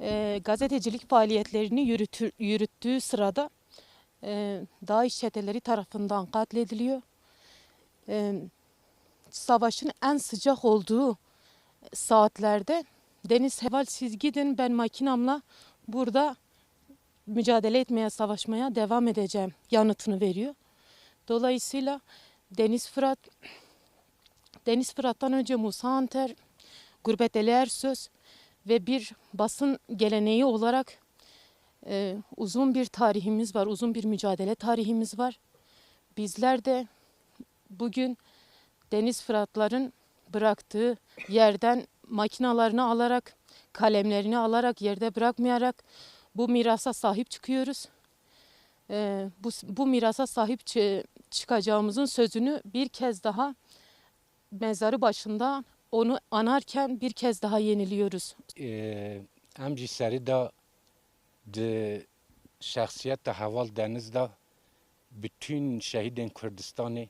e, gazetecilik faaliyetlerini yürütür, yürüttüğü sırada e, DAEŞ çeteleri tarafından katlediliyor. E, savaşın en sıcak olduğu saatlerde Deniz Heval siz gidin ben makinamla burada mücadele etmeye, savaşmaya devam edeceğim yanıtını veriyor. Dolayısıyla Deniz Fırat, Deniz Fırat'tan önce Musa Anter, Gurbet Ali Ersöz ve bir basın geleneği olarak e, uzun bir tarihimiz var, uzun bir mücadele tarihimiz var. Bizler de bugün Deniz Fıratların bıraktığı yerden makinalarını alarak, kalemlerini alarak, yerde bırakmayarak bu mirasa sahip çıkıyoruz. Ee, bu, bu mirasa sahip çı- çıkacağımızın sözünü bir kez daha mezarı başında onu anarken bir kez daha yeniliyoruz. جی سری دا د شخصیت حوال دنز دا bütün şehidin Kürdistan'ı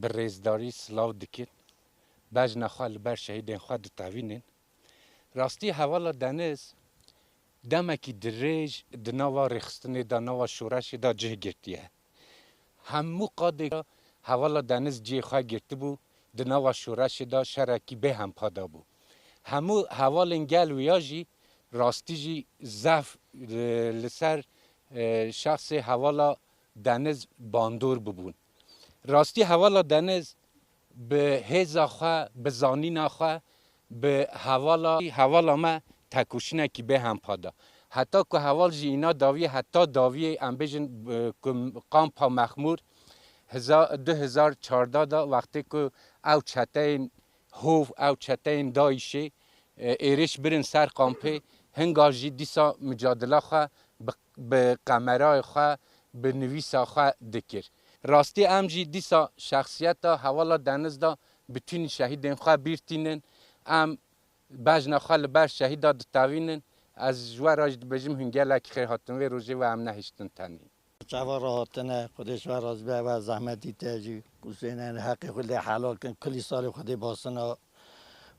bir rezdari slav dikit. Bejna xal ber şehidin xwa ditavinin. Rastî hevala deniz demekî dirêj di nava rêxistinê da nava şoreşê da cih girtiye. Hemû qadê hevala deniz cihê xwe girtibû د نوا شورش دا شرکی به هم پادا بو همو حوال گل ویا جی راستی جی زف لسر شخص حوالا دنز باندور ببون راستی حوالا دنز به هزا خواه به زانین خواه به حوالا حوالا ما تکوشنه که به هم پادا حتی که حوال جی اینا داوی حتی داوی امبیجن قام پا مخمور 2014 دا وقتی که او چتین هوف او چتین دایشی ایرش برن سر قامپه هنگاجی دیسا مجادله خواه به قمرای خواه به نویسا خواه دکر. راستی امجی دیسا شخصیت دا حوالا دنز دا بتین شهیدین خواه بیرتینن. ام بجن خواه لبر شهید دا دتاوینن. از جوه راج بجم هنگلک خیر هاتن و روژه و ام نهشتن تنین. Tenî. چوا راحتنه خودش و راز به و زحمتی تجی حسین حق خود حلال کن. کلی سال خود باسنا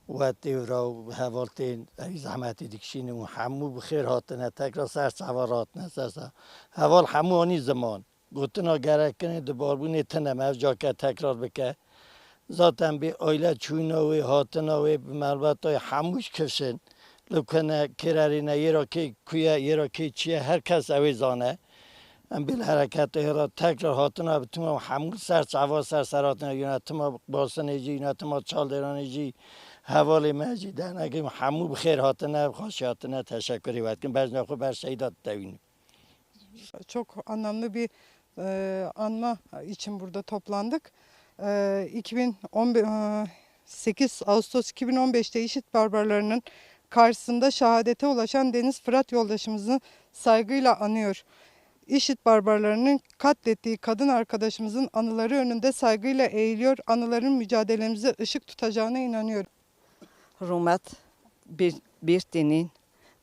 و تیورا و حوالتین ای زحمتی دکشین و همو بخیر هاتنه تکرا سر چوا راحتنه سر سر حوال همو آنی زمان. گوتنا گره کنه دبار بونه تنه مف جا که تکرار بکه. ذاتن به آیله چویناوی هاتناوی مربط های هموش کشن. لکنه کرارینه یه را که کویه یه را چیه هر کس اوی زانه. ام بیل حرکت را تکرار هاتنا بتونم همون سر سوا سر سراتنا یونتما باسنجی یونتما چالدرانجی حوالی مجی در نگیم همو بخیر هاتنا خوش هاتنا تشکری وقت کن بجنا خو بر شهیدات دوینیم çok anlamlı bir e, anma için burada toplandık. E, 2018 Ağustos 2015'te İşit barbarlarının karşısında şehadete ulaşan Deniz Fırat yoldaşımızı saygıyla anıyor. İşit barbarlarının katlettiği kadın arkadaşımızın anıları önünde saygıyla eğiliyor. Anıların mücadelemize ışık tutacağına inanıyor. رومت بیر- بیرتینین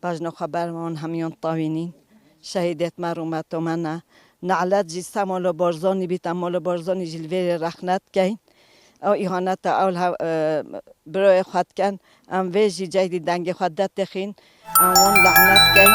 باجنا خبرمان همیان طاوینین شهیدت ما رومت و منا نعلت جی سمال بارزانی بیت مال بارزانی جلویر رخنت کین او ایهانت اول ها- اه، برای خود کن ام ویجی جایدی دنگ خود دت خین ام وان لعنت کین